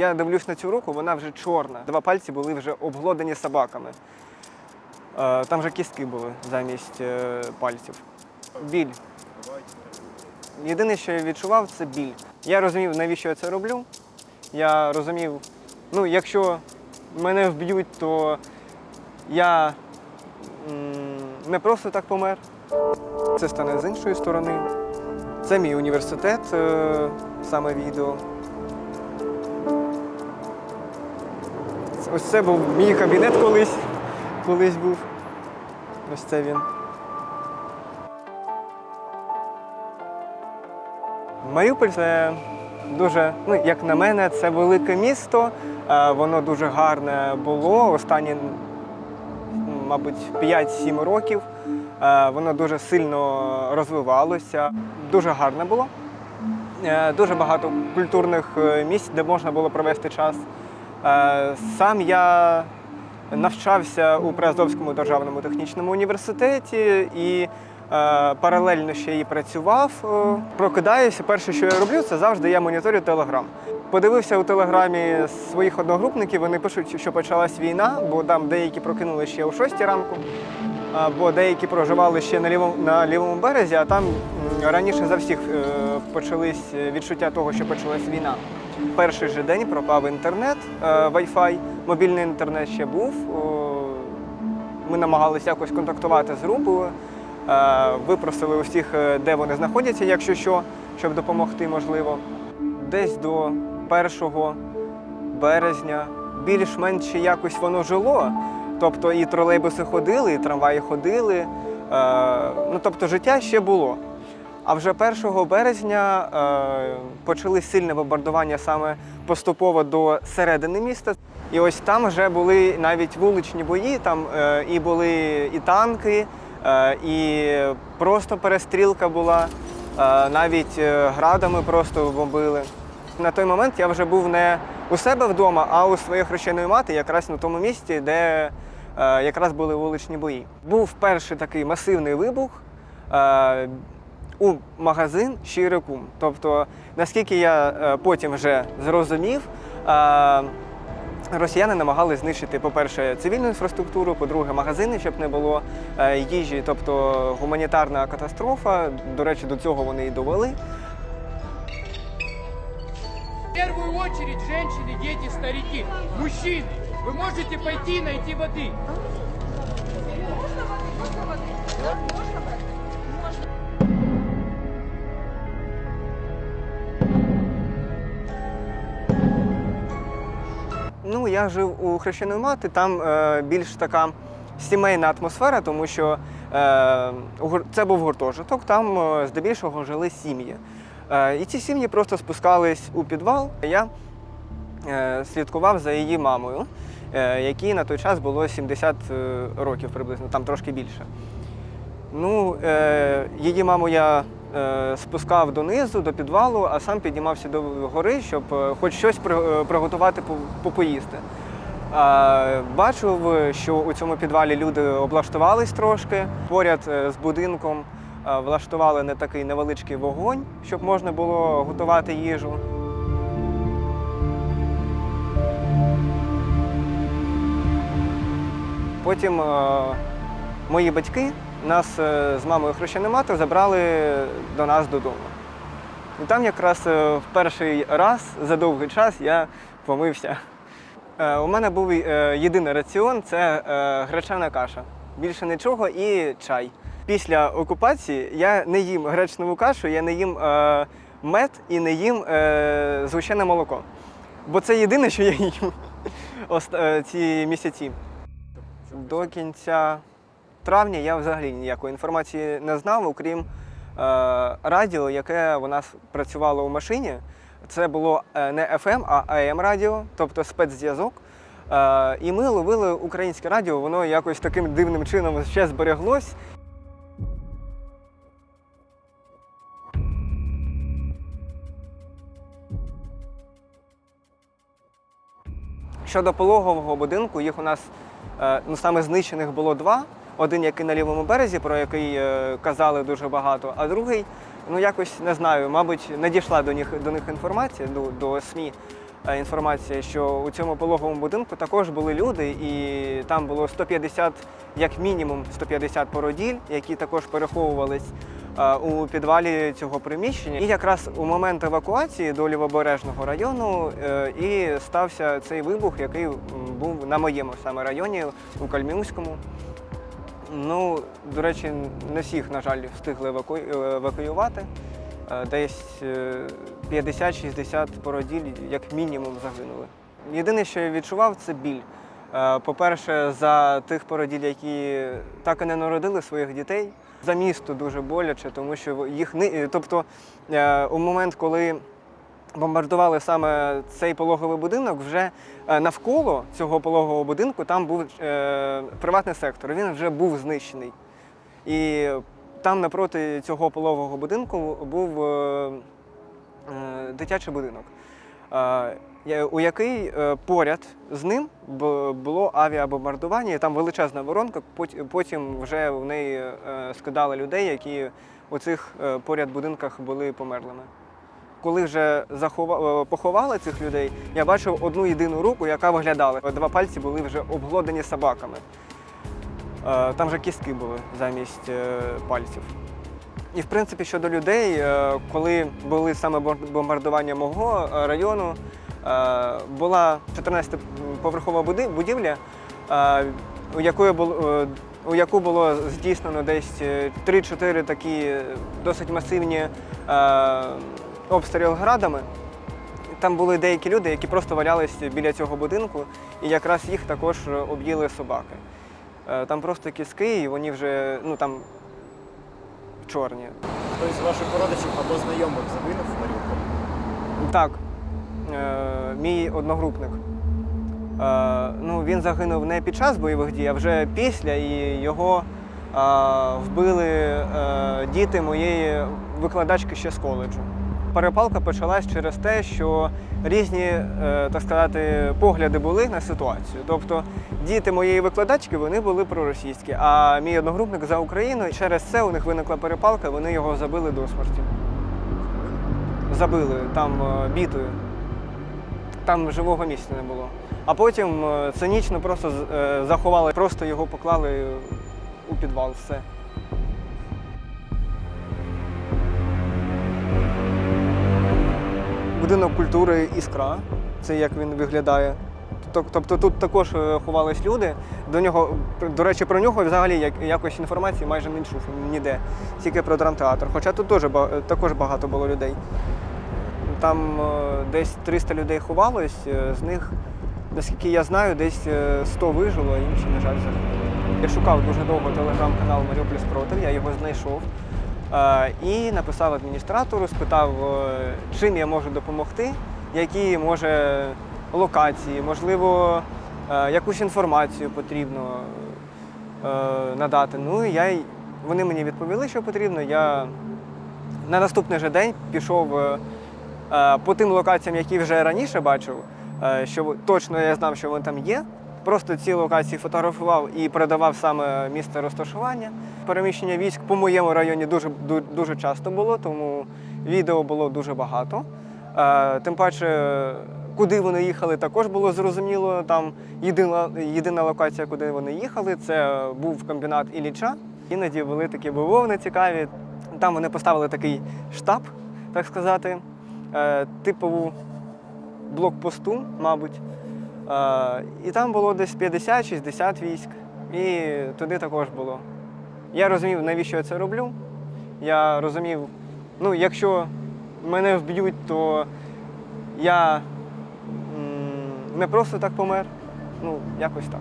Я дивлюсь на цю руку, вона вже чорна. Два пальці були вже обглодані собаками. Е, Там вже кістки були замість е, пальців. Біль. Єдине, що я відчував, це біль. Я розумів, навіщо я це роблю. Я розумів, ну, якщо мене вб'ють, то я не просто так помер. Це стане з іншої сторони. Це мій університет, е, саме відео. Ось це був мій кабінет колись, колись був. Ось це він. Маріуполь це дуже, ну як на мене, це велике місто. Е, Воно дуже гарне було останні, мабуть, 5-7 років. Е, Воно дуже сильно розвивалося, дуже гарне було. Е, Дуже багато культурних місць, де можна було провести час. Е, Сам я навчався у Приазовському державному технічному університеті і е, паралельно ще й працював. Е, Прокидаюся, перше, що я роблю, це завжди я моніторю Телеграм. Подивився у телеграмі своїх одногрупників, вони пишуть, що почалась війна, бо там деякі прокинули ще о 6 ранку, а, бо деякі проживали ще на лівому, на лівому березі, а там раніше за всіх почались відчуття того, що почалась війна. Перший же день пропав інтернет, е, Wi-Fi, мобільний інтернет ще був. Ми намагалися якось контактувати з групою, е, випросили усіх, е, де вони знаходяться, якщо що, щоб допомогти, можливо. Десь до 1 березня більш-менш якось воно жило. Тобто і тролейбуси ходили, і трамваї ходили. Ну, тобто життя ще було. А вже 1 березня е, почали сильне бомбардування саме поступово до середини міста. І ось там вже були навіть вуличні бої, там е, і були і танки, е, і просто перестрілка була, навіть градами просто бомбили. На той момент я вже був не у себе вдома, а у своєї хрещеної мати, якраз на тому місці, де якраз були вуличні бої. Був перший такий масивний вибух Е, у магазин Щирикум. Тобто, наскільки я е, потім вже зрозумів, е, росіяни намагалися знищити, по-перше, цивільну інфраструктуру, по-друге, магазини, щоб не було е, їжі, тобто гуманітарна катастрофа. До речі, до цього вони і довели. В первую очередь женщины, дети, старики, мужчины. Вы можете пойти и найти воды. Ну, я жив у хрещеної мати, там е, більш така сімейна атмосфера, тому що е, це був гуртожиток, там е, здебільшого жили сім'ї. Е, і ці сім'ї просто спускались у підвал. Я е, слідкував за її мамою, е, якій на той час було 70 е, років приблизно, там трошки більше. Ну, е, її маму я спускав донизу, до підвалу, а сам піднімався до гори, щоб е, хоч щось е, приготувати попоїсти. Е, бачив, що у цьому підвалі люди облаштувались трошки. Поряд е, з будинком е, влаштували не такий невеличкий вогонь, щоб можна було готувати їжу. Потім е, мої батьки нас е, з мамою хрещеною забрали до нас додому. І там якраз е, в перший раз за довгий час я помився. Е, У мене був єдиний раціон це гречана каша. Більше нічого і чай. Після окупації я не їм гречневу кашу, я не їм мед і не їм е, згущене молоко. Бо це єдине, що я їм ці місяці. До кінця травня я взагалі ніякої інформації не знав, окрім е, радіо, яке у нас працювало у машині. Це було е, не FM, а AM радіо, тобто спецзв'язок. Е, і ми ловили українське радіо, воно якось таким дивним чином ще збереглось. Щодо пологового будинку, їх у нас е, ну, саме знищених було два. Один, який на лівому березі, про який е, казали дуже багато, а другий, ну якось не знаю, мабуть, не дійшла до них, до них інформація, до, до СМІ. е, інформація, що у цьому пологовому будинку також були люди, і там було 150, як мінімум 150 породіль, які також переховувались е, у підвалі цього приміщення. І якраз у момент евакуації до Лівобережного району і стався цей вибух, який був на моєму саме районі у Кальмівському. Ну, до речі, не всіх, на жаль, встигли е, евакуювати. Е, Десь е, 50-60 породіль, як мінімум, загинули. Єдине, що я відчував, це біль. Е, По-перше, за тих породіль, які так і не народили своїх дітей. За місто дуже боляче, тому що їх ни- е, тобто е, у момент, коли бомбардували саме цей пологовий будинок, вже е, навколо цього пологового будинку там був е, приватний сектор. Він вже був знищений. І там напроти цього пологового будинку був е, е, дитячий будинок, е, у який поряд з ним було авіабомбардування, і там величезна воронка, потім вже в неї скидали людей, які у цих поряд будинках були померлими. Коли вже захова... е, поховали цих людей, я бачив одну єдину руку, яка виглядала. Два пальці були вже обглодані собаками. Е, Там вже кістки були замість е, пальців. І в принципі щодо людей, коли були саме бомбардування мого району, була 14-поверхова будівля, у якої було. У яку було здійснено десь е, 3-4 такі досить масивні обстріли градами. Там були деякі люди, які просто валялися біля цього будинку, і якраз їх також е, об'їли собаки. Е, Там просто кіски, і вони вже ну там чорні. Хтось з ваших родичів або знайомих загинув в Маріуполі? Так, е, мій одногрупник. Е, ну, він загинув не під час бойових дій, а вже після, і його е, вбили е, діти моєї викладачки ще з коледжу. Перепалка почалась через те, що різні, е, так сказати, погляди були на ситуацію. Тобто діти моєї викладачки вони були проросійські, а мій одногрупник за Україну. І через це у них виникла перепалка, вони його забили до смерті. Забили там е, бітою. Там живого місця не було. А потім е, цинічно просто заховали, просто його поклали у підвал. Все. Будинок культури Іскра. Це як він виглядає. Тобто тут також е, ховались люди. До нього, до речі, про нього взагалі як- якось інформації майже не чув ніде, тільки про драмтеатр. Хоча тут теж також багато було людей. Там е, десь 300 людей ховалось, е, з них, наскільки я знаю, десь е, 100 вижило, інші, на жаль, загинули. Я шукав дуже довго телеграм-канал Маріуполь Спротив, я його знайшов і написав адміністратору, спитав, е, чим я можу допомогти, які може локації, можливо, е, якусь інформацію потрібно е, надати. Ну я, вони мені відповіли, що потрібно. Я на наступний же день пішов е, е, по тим локаціям, які вже раніше бачив, е, що точно я знав, що вони там є. Просто ці локації фотографував і передавав саме місце розташування. Переміщення військ по моєму районі дуже, дуже часто було, тому відео було дуже багато. Е, Тим паче, куди вони їхали, також було зрозуміло. Там єдина, єдина локація, куди вони їхали, це був комбінат Ілліча. Іноді були такі бавовни цікаві. Там вони поставили такий штаб, так сказати, е, типову блокпосту, мабуть. І там було десь 50-60 військ. І туди також було. Я розумів, навіщо я це роблю. Я розумів, ну, якщо мене вб'ють, то я не просто так помер. Ну, якось так.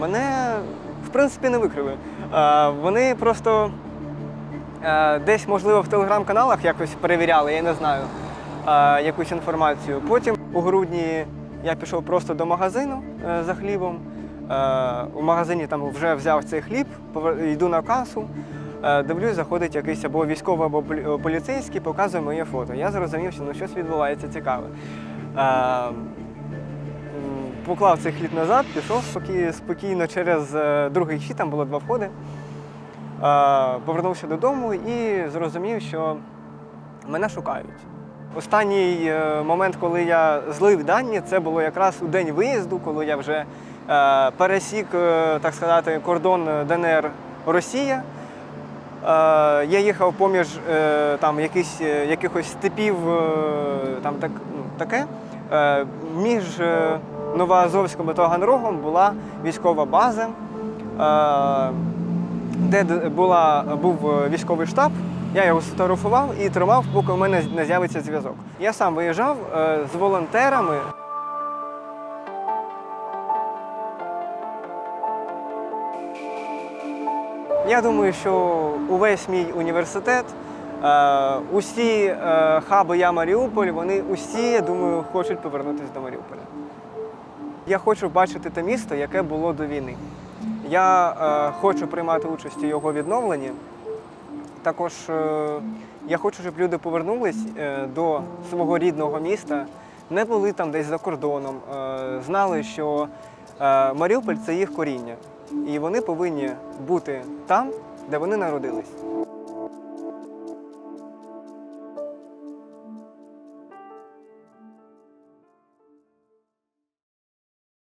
Мене, в принципі, не викрили. Вони просто десь, можливо, в телеграм-каналах якось перевіряли, я не знаю, якусь інформацію. Потім у грудні я пішов просто до магазину е, за хлібом. Е, У магазині там вже взяв цей хліб, йду на касу. е, Дивлюсь, заходить якийсь або військовий, або поліцейський, показує моє фото. Я зрозумів, що ну, щось відбувається цікаве. Поклав цей хліб назад, пішов спокійно через другий вхід, там було два входи. Повернувся додому і зрозумів, що мене шукають. Останній е, момент, коли я злив дані, це було якраз у день виїзду, коли я вже е, пересік, е, так сказати, кордон ДНР Росія. Я їхав поміж там якісь, якихось степів, там так, ну, таке. Між Новоазовськом і Таганрогом була військова база, де була, був військовий штаб. Я його сфотографував і тримав, поки у мене не з'явиться зв'язок. Я сам виїжджав е, з волонтерами. Я думаю, що увесь мій університет, е, усі е, хаби Я Маріуполь, вони усі, я думаю, хочуть повернутися до Маріуполя. Я хочу бачити те місто, яке було до війни. Я хочу приймати участь у його відновленні. Також е, я хочу, щоб люди повернулись е, до свого рідного міста, не були там десь за кордоном, е, знали, що Маріуполь це їх коріння. І вони повинні бути там, де вони народились.